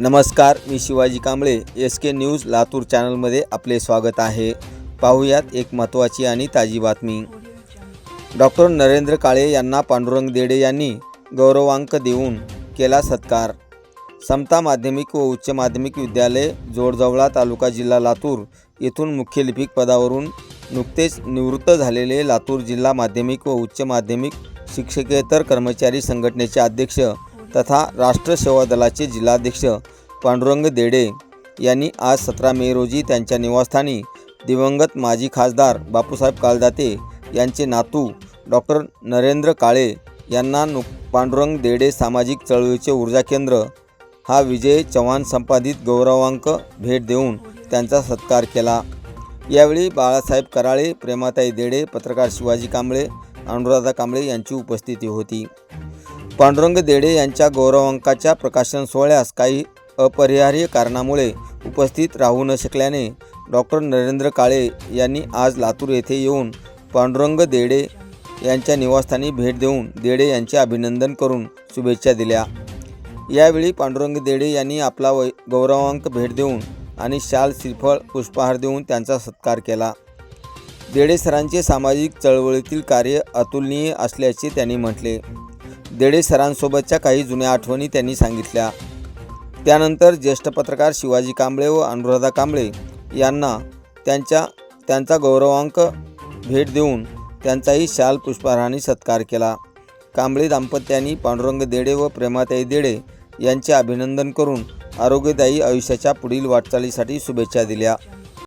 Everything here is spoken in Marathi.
नमस्कार मी Shivaji Kamble. S K news Latur चॅनलमध्ये आपले स्वागत आहे. पाहूयात एक महत्त्वाची आणि ताजी बातमी. डॉक्टर नरेंद्र काळे यांना पांडुरंग देडे यांनी गौरवांक देऊन केला सत्कार. समता माध्यमिक व उच्च माध्यमिक विद्यालय जोडजवळा तालुका जिल्हा लातूर येथून मुख्य लिपिक पदावरून नुकतेच निवृत्त झालेले लातूर जिल्हा माध्यमिक व उच्च माध्यमिक शिक्षकेतर कर्मचारी संघटनेचे अध्यक्ष तथा राष्ट्र सेवा दलाचे जिल्हाध्यक्ष पांडुरंग देडे यांनी आज सतरा मे रोजी त्यांच्या निवासस्थानी दिवंगत माजी खासदार बापूसाहेब कालदाते यांचे नातू डॉक्टर नरेंद्र काळे यांना नु पांडुरंग देडे सामाजिक चळवळीचे ऊर्जा केंद्र हा विजय चव्हाण संपादित गौरवांक भेट देऊन त्यांचा सत्कार केला. यावेळी बाळासाहेब कराळे प्रेमाताई देडे पत्रकार शिवाजी कांबळे अनुराधा कांबळे यांची उपस्थिती होती. पांडुरंग देडे यांच्या गौरवांकाच्या प्रकाशन सोहळ्यास काही अपरिहार्य कारणामुळे उपस्थित राहू न शकल्याने डॉक्टर नरेंद्र काळे यांनी आज लातूर येथे येऊन पांडुरंग देडे यांच्या निवासस्थानी भेट देऊन देडे यांचे अभिनंदन करून शुभेच्छा दिल्या. यावेळी पांडुरंग देडे यांनी आपला वै गौरवांक भेट देऊन आणि शाल श्रीफळ पुष्पहार देऊन त्यांचा सत्कार केला. देडे सरांचे सामाजिक चळवळीतील कार्य अतुलनीय असल्याचे त्यांनी म्हटले. देडे सरांसोबतच्या काही जुन्या आठवणी त्यांनी सांगितल्या. त्यानंतर ज्येष्ठ पत्रकार शिवाजी कांबळे व अनुराधा कांबळे यांना त्यांच्या त्यांचा गौरवांक भेट देऊन त्यांचाही शाल पुष्पहाराने सत्कार केला. कांबळे दाम्पत्यांनी पांडुरंग देडे व प्रेमाताई देडे यांचे अभिनंदन करून आरोग्यदायी आयुष्याच्या पुढील वाटचालीसाठी शुभेच्छा दिल्या.